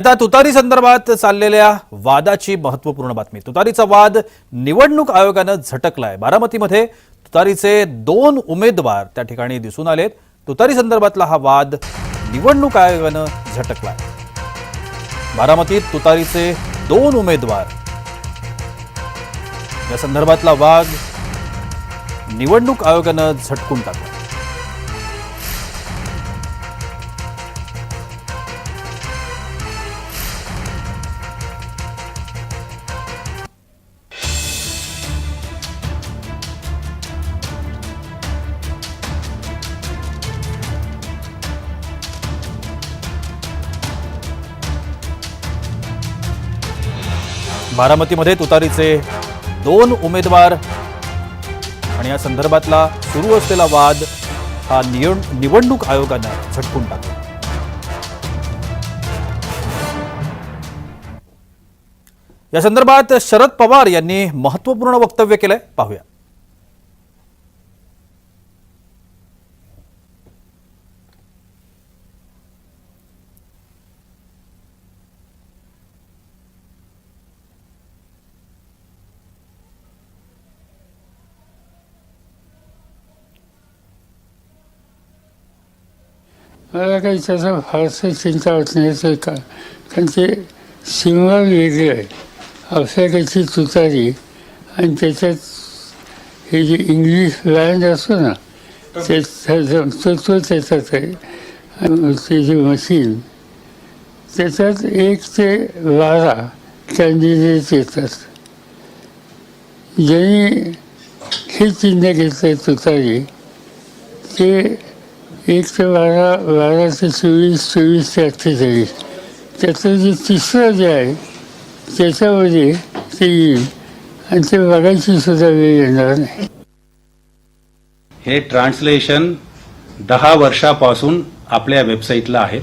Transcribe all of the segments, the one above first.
आता तुतारी संदर्भात चाललेल्या वादाची महत्त्वपूर्ण बातमी. तुतारीचा वाद निवडणूक आयोगानं झटकलाय. बारामतीमध्ये तुतारीचे दोन उमेदवार त्या ठिकाणी दिसून आलेत. तुतारी संदर्भातला हा वाद निवडणूक आयोगानं झटकलाय. बारामतीत तुतारीचे दोन उमेदवार. या संदर्भातला वाद निवडणूक आयोगानं झटकून टाकला बारामतीमध्ये तुतारीचे दोन उमेदवार. आणि या संदर्भातला सुरू असलेला वाद हा निवडणूक आयोगानं झटकून टाकला. या संदर्भात शरद पवार यांनी महत्त्वपूर्ण वक्तव्य केलंय. पाहूया. मला काही त्याचं फारसं चिंता होत नाही ते का कारण ते सीमा वेगळी आहे अफेकाची तुतारी आणि त्याच्यात हे जे इंग्लिश लँड असतो ना ते त्याचं- तो तो त्याच्यात आहे. आणि ते जे मशीन त्याच्यात एक ते बारा कॅन्डिडेट येतात. ज्यांनी हे चिन्ह घेतलं तुतारी ते एक ते बारा बारा ते चोवीस चोवीस ते अठ्ठेचाळीस त्यातलं जे तिसरं जे आहे त्याच्यामध्ये ते येईल. आणि ते बघायची सुद्धा वेळ येणार नाही. हे ट्रान्सलेशन दहा वर्षापासून आपल्या वेबसाईटला आहे.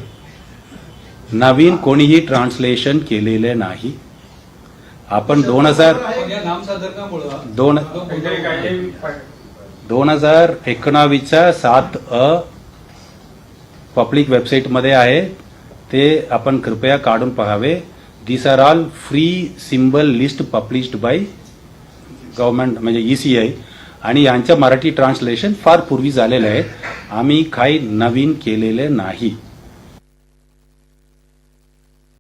नवीन कोणीही ट्रान्सलेशन केलेले नाही. आपण दोन हजार दोन दोन हजार एकोणावीसचा सात अ पब्लिक वेबसाईटमध्ये आहे. ते आपण कृपया काढून पाहावे. This are all free symbol list published by government म्हणजे ई सी आय आणि यांचं मराठी ट्रान्सलेशन फार पूर्वी झालेलं आहे. आम्ही काही नवीन केलेले नाही.